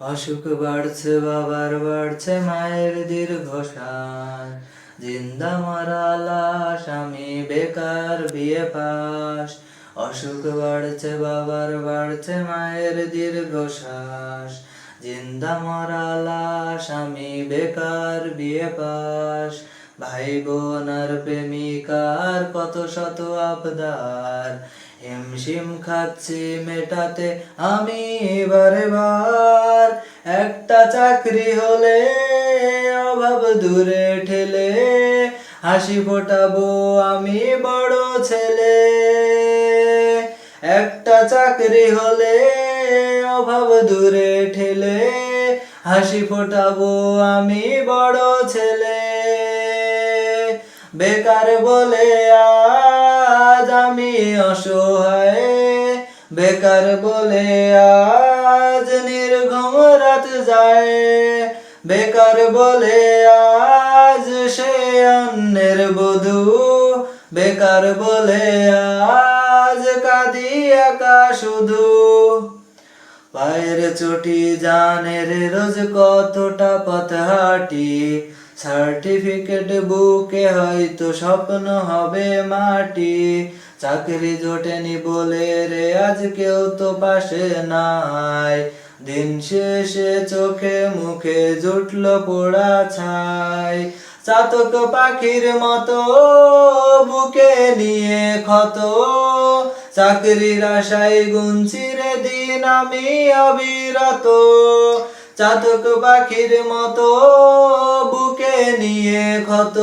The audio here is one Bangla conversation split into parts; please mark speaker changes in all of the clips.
Speaker 1: অসুখ বাড়ছে, বাবার বাড়ছে মায়ের দীর্ঘশ্বাস। জিন্দা মারা লাশ, আমি বেকার, বিয়ে পাস। অসুখ বাড়ছে, বাবার বাড়ছে মায়ের দীর্ঘশ্বাস। জিন্দা মরা লাশ, আমি বেকার, বিয়ে পাস। ভাই বোন আর প্রেমিকার কত শত আবদার। হিমশিম খাচ্ছি মেটাতে, আমি বারে বার। একটা চাকরি হলে অভাব দূরে ঠেলে হাসি ফোটাবো আমি বড় ছেলে। একটা চাকরি হলে অভাব দূরে ঠেলে হাসি ফোটাবো আমি বড় ছেলে। বেকার বলে আজ আমি অসহায়, বেকার বলে আজ নির্ঘম রাত যায়। বেকার বলে আজ সে অন্যের বধূ। বেকার বলে আজ কাঁদি একা শুধু। পায়ের চটি জানের রোজ কতটা পথ হাঁটি সার্টিফিকেট বুকে হয়তো স্বপ্ন হবে মাটি। চাকরি জোটেনি বলে রে, আজ কেউ তো পাশে নাই। দিন শেষে চোখে মুখে জুটল পোড়া ছাই। চাতক পাখির মতো বুকে নিয়ে ক্ষত। চাকরির আশায় গুনছি রে দিন আমি অবিরত। চাতক পাখির মতো বুকে নিয়ে ক্ষত।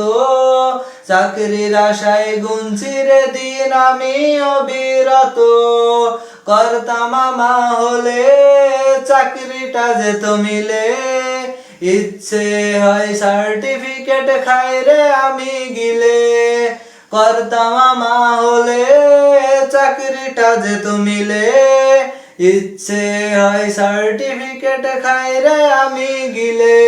Speaker 1: চাকরির আশায় গুনছি রে দিন আমি অবিরত। কর্তা মামা হলে চাকরিটা যেত মিলে। ইচ্ছে হয় সার্টিফিকেট খাই রে আমি গিলে। করতাম মামা হলে চাকরিটা যেত মিলে। ইচ্ছে হয় সার্টিফিকেট খাই রে আমি গিলে।